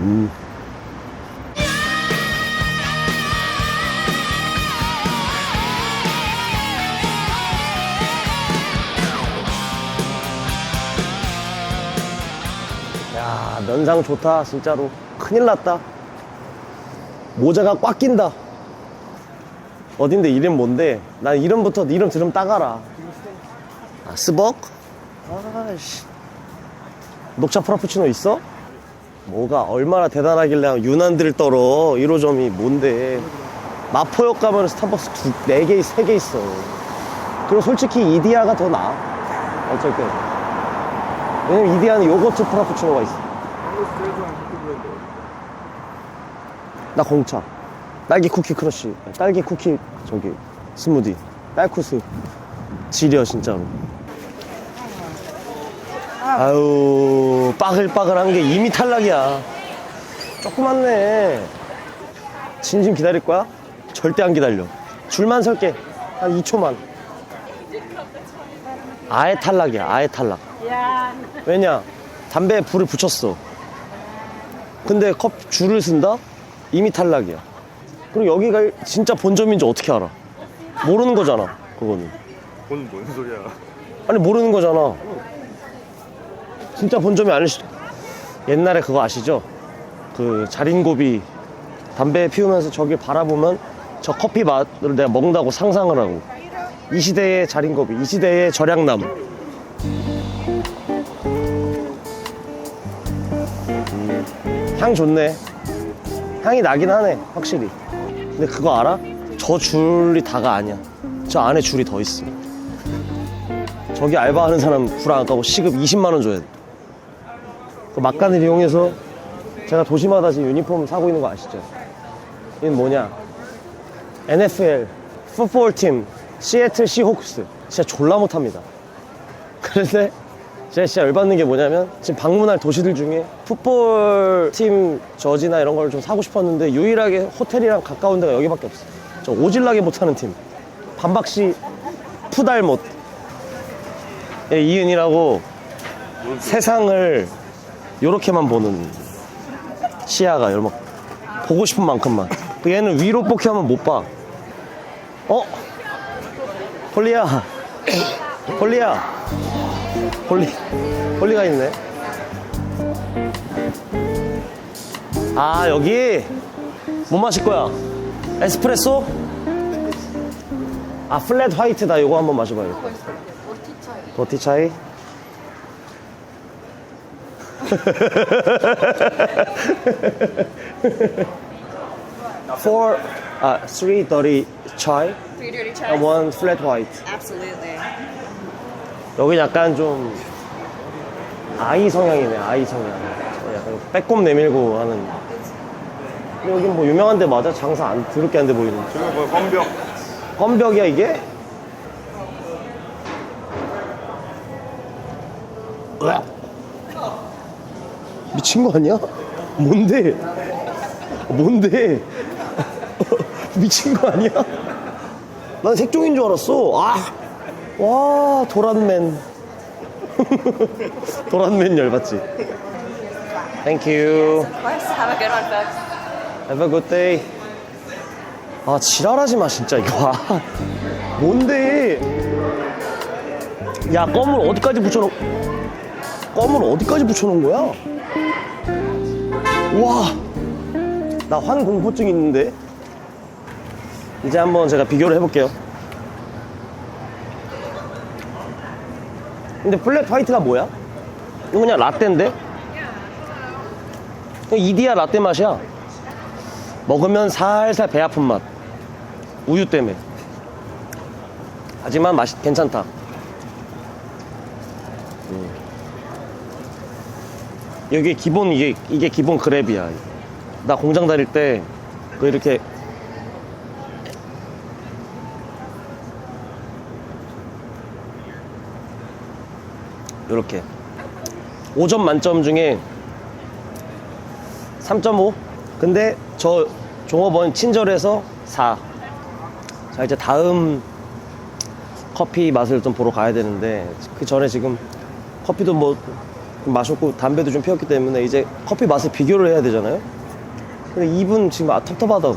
음. 야, 면상 좋다, 진짜로. 큰일 났다. 모자가 꽉 낀다. 어딘데 이름 뭔데? 난 이름부터 이름 들으면 따가라. 아, 스벅? 아씨. 녹차 프라푸치노 있어? 뭐가 얼마나 대단하길래 유난들 떨어. 1호점이 뭔데? 마포역 가면 스타벅스 두, 4개, 3개 있어. 그리고 솔직히 이디야가 더 나아. 때 왜냐면 이디야는 요거트 프라푸치노가 있어. 나 공차. 딸기 쿠키 크러쉬. 딸기 쿠키 저기 스무디. 딸쿠스. 지려 진짜로 아유 빠글빠글한 게 이미 탈락이야. 조그맣네. 진심 기다릴 거야? 절대 안 기다려. 줄만 설게. 한 2초만. 아예 탈락이야 아예 탈락. 왜냐? 담배에 불을 붙였어. 근데 컵 줄을 쓴다? 이미 탈락이야. 그리고 여기가 진짜 본점인지 어떻게 알아? 모르는 거잖아 그거는. 뭔, 뭔 소리야. 아니 모르는 거잖아. 진짜 본점이 수도. 옛날에 그거 아시죠? 그 자린고비 담배 피우면서 저길 바라보면 저 커피 맛을 내가 먹는다고 상상을 하고 이 시대의 자린고비, 이 시대의. 음, 향 좋네. 향이 나긴 하네, 확실히. 근데 그거 알아? 저 줄이 다가 아니야. 저 안에 줄이 더 있어. 저기 알바하는 사람 불안 까고 시급 20만 원 줘야 돼. 그 막간을 이용해서 제가 도시마다 지금 유니폼 사고 있는 거 아시죠? 이건 뭐냐? NFL 풋볼 팀 시애틀 시호크스 진짜 졸라 못합니다. 그런데 제가 진짜 열받는 게 뭐냐면 지금 방문할 도시들 중에 풋볼 팀 저지나 이런 걸 좀 사고 싶었는데 유일하게 호텔이랑 가까운 데가 여기밖에 없어. 저 오질나게 못하는 팀. 반박시 푸달못 예, 이은이라고 세상을 요렇게만 보는 시야가 열막 보고 싶은 만큼만 그 얘는 위로 뽑기 하면 못 봐. 어? 폴리야 폴리야 폴리 폴리가 있네 아 여기 뭐 마실 거야? 에스프레소? 아 플랫 화이트다 요거 한번 마셔봐요 버티 차이? Four, uh, three dirty chai Three dirty and chai? one flat white. Absolutely. 여기 약간 좀 아이 성향이네, 아이 성향. 어, 약간 빼꼼 내밀고 하는. 근데 여긴 뭐 유명한 데 맞아? 장사 안 더럽게 안 돼 보이는. 저거 뭐 건병. 건벽이야 이게? 으악. 미친 거 아니야? 뭔데? 뭔데? 미친 거 아니야? 난 색종인 줄 알았어. 아, 와 도란맨. 도란맨 열받지. Thank you. Of course. Have a good one, folks. Have a good day. 아, 지랄하지 마, 진짜, 이거. 아, 뭔데? 야, 껌을 어디까지 붙여놓, 껌을 어디까지 붙여놓은 거야? 와, 나 환공포증 있는데? 이제 한번 제가 비교를 해볼게요. 근데 플랫 화이트가 뭐야? 이거 그냥 라떼인데? 이디야 라떼 맛이야. 먹으면 살살 배 아픈 맛. 우유 때문에. 하지만 맛이 괜찮다. 여기 기본 이게 이게 기본 그랩이야. 나 공장 다닐 때 그 이렇게 이렇게 5점 만점 중에 3.5 근데 저 종업원 친절해서 4. 자 이제 다음 커피 맛을 좀 보러 가야 되는데 그 전에 지금 커피도 뭐 마셨고 담배도 좀 피웠기 때문에 이제 커피 맛을 비교를 해야 되잖아요. 근데 입은 지금 아, 텁텁하다고.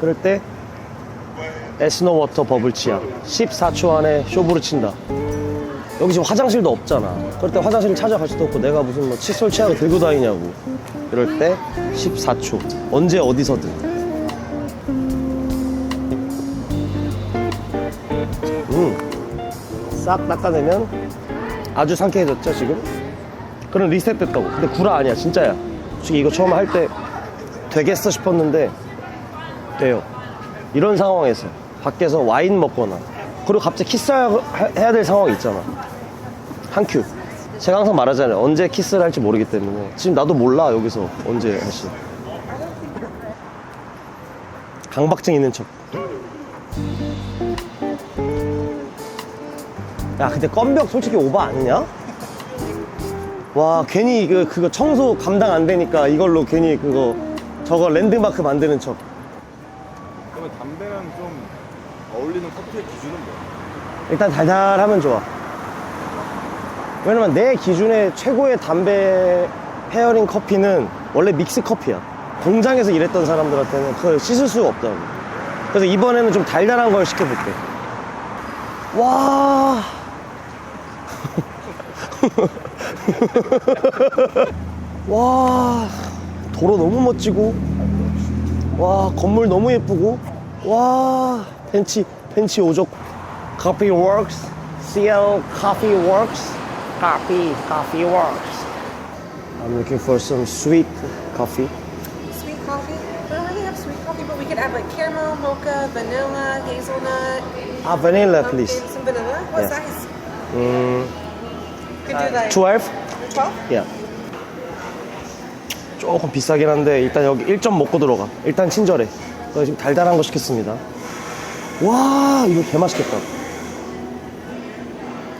그럴 때 에스노 워터 버블 치약 14초 안에 쇼부를 친다. 여기 지금 화장실도 없잖아. 그럴 때 화장실을 찾아갈 수도 없고 내가 무슨 뭐 칫솔 치약을 들고 다니냐고. 이럴 때 14초. 언제 어디서든. 음. 싹 닦아내면 아주 상쾌해졌죠, 지금? 그럼 리셋 됐다고. 근데 구라 아니야, 진짜야. 솔직히 이거 처음 할 때 되겠어 싶었는데 돼요. 이런 상황에서 밖에서 와인 먹거나 그리고 갑자기 키스해야 될 상황이 있잖아. 한 큐. 제가 항상 말하잖아요. 언제 키스를 할지 모르기 때문에. 지금 나도 몰라, 여기서 언제 할지. 강박증 있는 척. 야, 근데 껌벽 솔직히 오버 아니냐? 와, 괜히 그, 그거 청소 감당 안 되니까 이걸로 괜히 그거, 저거 랜드마크 만드는 척. 그러면 담배랑 좀 어울리는 커피의 기준은 뭐야? 일단 달달하면 좋아. 왜냐면 내 기준에 최고의 담배 페어링 커피는 원래 믹스 커피야. 공장에서 일했던 사람들한테는 그걸 씻을 수가 없다고. 그래서 이번에는 좀 달달한 걸 시켜볼게. 와. 와. 도로 너무 멋지고. 와, 건물 너무 예쁘고. 와, 벤치, 벤치 오족. Coffee Works, CL Coffee Works, Coffee, Coffee Works. I'm looking for some sweet coffee. Sweet coffee? We don't really have sweet coffee, but we could have like caramel, mocha, vanilla, hazelnut. Ah, vanilla, please. Some vanilla? What Yeah. size? 음, could do like 12? 12? Yeah. 조금 비싸긴 한데 일단 여기 1점 먹고 들어가. 일단 친절해. 그래서 지금 달달한 거 시켰습니다. 와, 이거 개 맛있겠다.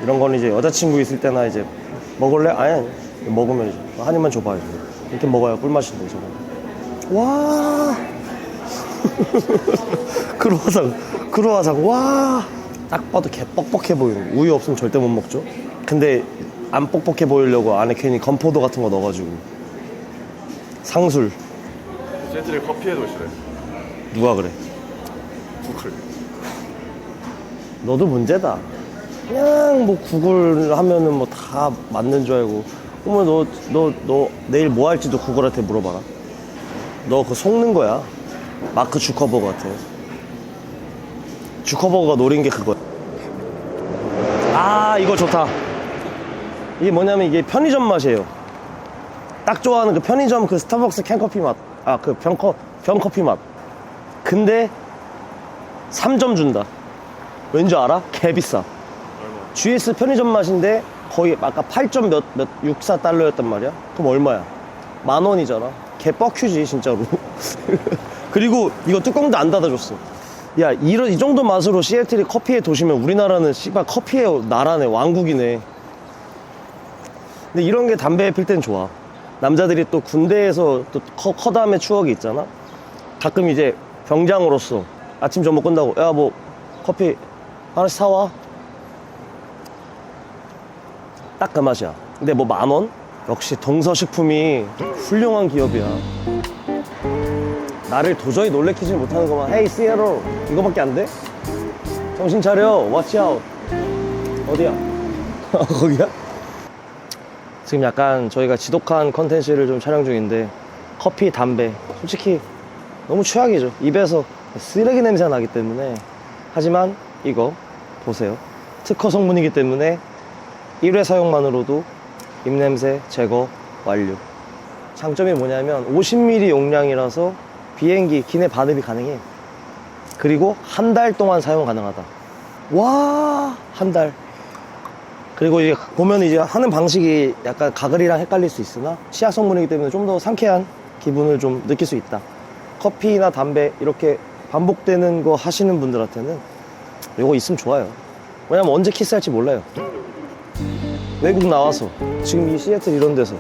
이런 거는 이제 여자친구 있을 때나 이제 먹을래? 아니, 아니. 먹으면 이제 한 입만 줘봐야지. 이렇게 먹어야 꿀맛인데, 저거. 와. 크로와상, 크로와상, 와. 딱 봐도 개 뻑뻑해 보이는 거. 우유 없으면 절대 못 먹죠. 근데 안 뻑뻑해 보이려고 안에 괜히 건포도 같은 거 넣어가지고. 상술. 세트를 커피의 도시래. 누가 그래? 구클. 너도 문제다. 그냥 뭐 구글 하면은 뭐 다 맞는 줄 알고. 어머 너, 너, 너 내일 뭐 할지도 구글한테 물어봐라. 너 그거 속는 거야. 마크 주커버거 같아. 주커버거가 노린 게 그거야. 아, 이거 좋다. 이게 뭐냐면 이게 편의점 맛이에요. 딱 좋아하는 그 편의점 그 스타벅스 캔커피 맛. 아, 그 병커, 병커피 맛. 근데 3점 준다. 왠지 알아? 개 비싸. GS 편의점 맛인데 거의 아까 8점 몇, 몇, 64 달러였단 말이야? 그럼 얼마야? 만 원이잖아. 개 뻑큐지, 진짜로. 그리고 이거 뚜껑도 안 닫아줬어. 야, 이런, 이 정도 맛으로 시애틀이 커피의 도시면 우리나라는 씨발 커피의 나라네, 왕국이네. 근데 이런 게 담배 필 땐 좋아. 남자들이 또 군대에서 또 커, 커다음의 추억이 있잖아. 가끔 이제 병장으로서 아침 점심 끝나고 야 뭐 커피 하나씩 사와 딱 그 맛이야 근데 뭐 만 원? 역시 동서식품이 훌륭한 기업이야 나를 도저히 놀래키지 못하는 것만 헤이 시에로 이거밖에 안 돼? 정신 차려 out 어디야? 거기야? 지금 약간 저희가 지독한 컨텐츠를 좀 촬영 중인데 커피, 담배 솔직히 너무 최악이죠. 입에서 쓰레기 냄새가 나기 때문에. 하지만 이거 보세요. 특허 성분이기 때문에 1회 사용만으로도 입냄새 제거 완료. 장점이 뭐냐면 50ml 용량이라서 비행기 기내 반입이 가능해. 그리고 한 달 동안 사용 가능하다. 와, 한 달. 그리고 이제 보면 이제 하는 방식이 약간 가글이랑 헷갈릴 수 있으나 치약 성분이기 때문에 좀 더 상쾌한 기분을 좀 느낄 수 있다. 커피나 담배 이렇게 반복되는 거 하시는 분들한테는 이거 있으면 좋아요. 왜냐면 언제 키스할지 몰라요. 외국 나와서 지금 이 시애틀 이런 데서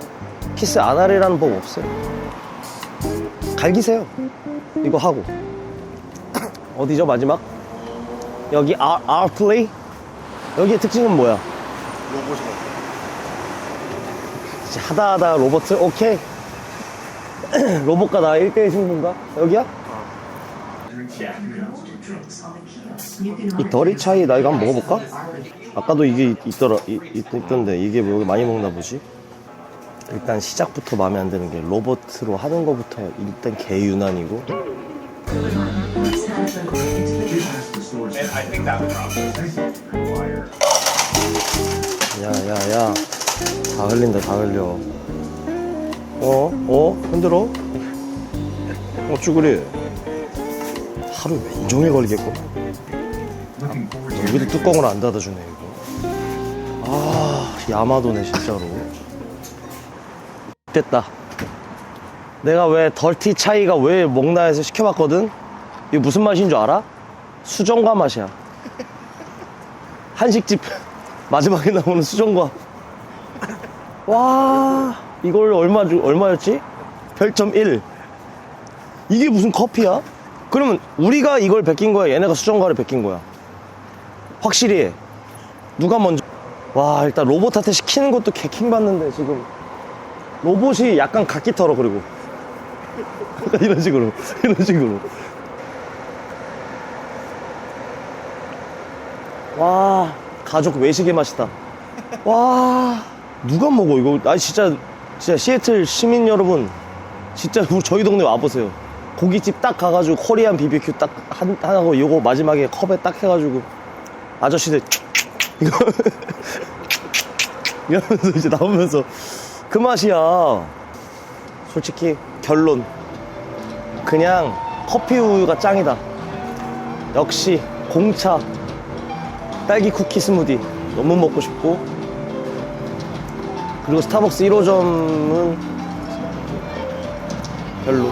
키스 안 하리라는 법 없어요. 갈기세요. 이거 하고 어디죠 마지막? 여기 아, 아플레이? 여기의 특징은 뭐야? 로봇이 같아. 하다 하다 로버트 오케이 로봇과 나 1대1 승부인가? 여기야? 이 덜이 차이 나 이거 한번 먹어볼까? 아까도 이게 있- 있더라 이- 있, 있던데 이게 뭐 여기 많이 먹나 보지? 일단 시작부터 마음에 안 드는 게 로봇으로 하는 거부터 일단 개 유난이고 야야야. 다 흘린다 다 흘려. 어? 어? 흔들어? 어쭈 그래? 하루 왼종일 걸리겠구나 여기도 뚜껑을 안 닫아주네 이거. 아 야마도네 진짜로. 됐다. 내가 왜 덜티 차이가 왜 먹나 해서 시켜봤거든? 이게 무슨 맛인 줄 알아? 수정과 맛이야. 한식집 마지막에 나오는 수정과. 와 이걸 얼마 주 얼마였지? 별점 1 이게 무슨 커피야? 그러면 우리가 이걸 베낀 거야? 얘네가 수정과를 베낀 거야? 확실히 해. 누가 먼저. 와 일단 로봇한테 시키는 것도 개킹 받는데 지금. 로봇이 약간 각기 털어 그리고. 이런 식으로 이런 식으로. 와 가족 외식의 맛이다. 와 누가 먹어 이거? 아 진짜 진짜 시애틀 시민 여러분 진짜 저희 동네 와보세요. 고깃집 딱 가가지고 코리안 비비큐 딱 한, 하고 요거 마지막에 컵에 딱 해가지고 아저씨들 이거 이러면서 이제 나오면서 그 맛이야. 솔직히 결론. 그냥 커피 우유가 짱이다. 역시 공차 딸기 쿠키 스무디. 너무 먹고 싶고. 그리고 스타벅스 1호점은 별로